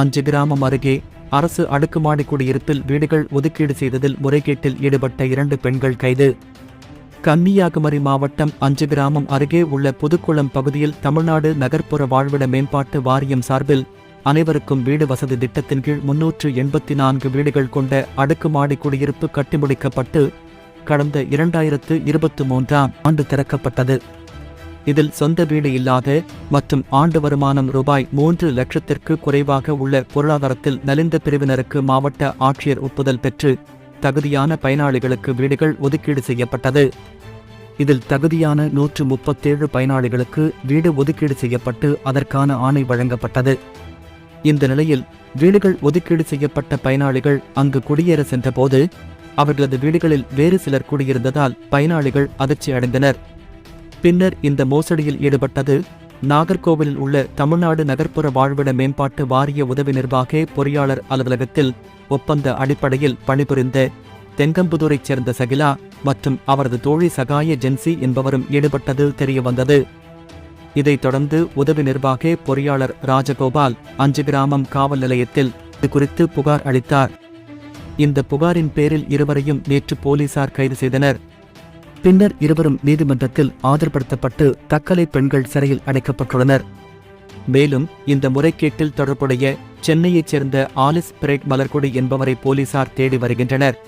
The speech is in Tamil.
அஞ்சு கிராமம் அருகே அரசு அடுக்குமாடி குடியிருப்பில் வீடுகள் ஒதுக்கீடு செய்ததில் முறைகேட்டில் ஈடுபட்ட இரண்டு பெண்கள் கைது. கன்னியாகுமரி மாவட்டம் அஞ்சு கிராமம் அருகே உள்ள புதுக்குளம் பகுதியில் தமிழ்நாடு நகர்ப்புற வாழ்விட மேம்பாட்டு வாரியம் சார்பில் அனைவருக்கும் வீடு வசதி திட்டத்தின் கீழ் முன்னூற்று எண்பத்தி நான்கு வீடுகள் கொண்ட அடுக்குமாடி குடியிருப்பு கட்டி முடிக்கப்பட்டு கடந்த இரண்டாயிரத்து இருபத்தி மூன்றாம் ஆண்டு திறக்கப்பட்டது. இதில் சொந்த வீடு இல்லாத மற்றும் ஆண்டு வருமானம் ரூபாய் மூன்று லட்சத்திற்கு குறைவாக உள்ள பொருளாதாரத்தில் நலிந்த பிரிவினருக்கு மாவட்ட ஆட்சியர் ஒப்புதல் பெற்று தகுதியான பயனாளிகளுக்கு வீடுகள் ஒதுக்கீடு செய்யப்பட்டது. இதில் தகுதியான நூற்று முப்பத்தேழு பயனாளிகளுக்கு வீடு ஒதுக்கீடு செய்யப்பட்டு அதற்கான ஆணை வழங்கப்பட்டது. இந்த நிலையில் வீடுகள் ஒதுக்கீடு செய்யப்பட்ட பயனாளிகள் அங்கு குடியேற சென்றபோது அவர்களது வீடுகளில் வேறு சிலர் குடியிருந்ததால் பயனாளிகள் அதிர்ச்சி அடைந்தனர் பின்னர் இந்த மோசடியில் ஈடுபட்டது. நாகர்கோவிலில் உள்ள தமிழ்நாடு நகர்ப்புற வாழ்விட மேம்பாட்டு வாரிய உதவி நிர்வாக பொறியாளர் அலுவலகத்தில் ஒப்பந்த அடிப்படையில் பணிபுரிந்த தெங்கம்புதூரைச் சேர்ந்த சகிலா மற்றும் அவரது தோழி சகாய ஜென்சி என்பவரும் ஈடுபட்டது தெரியவந்தது. இதைத் தொடர்ந்து உதவி நிர்வாக பொறியாளர் ராஜகோபால் அஞ்சு கிராமம் காவல் நிலையத்தில் இது குறித்து புகார் அளித்தார். இந்த புகாரின் பேரில் இருவரையும் நேற்று போலீசார் கைது செய்தனர். பின்னர் இருவரும் நீதிமன்றத்தில் ஆதரப்படுத்தப்பட்டு தக்கலை பெண்கள் சிறையில் அடைக்கப்பட்டுள்ளனர். மேலும் இந்த முறைகேட்டில் தொடர்புடைய சென்னையைச் சேர்ந்த ஆலிஸ் பிரேட் மலர்கொடி என்பவரை போலீசார் தேடி வருகின்றனர்.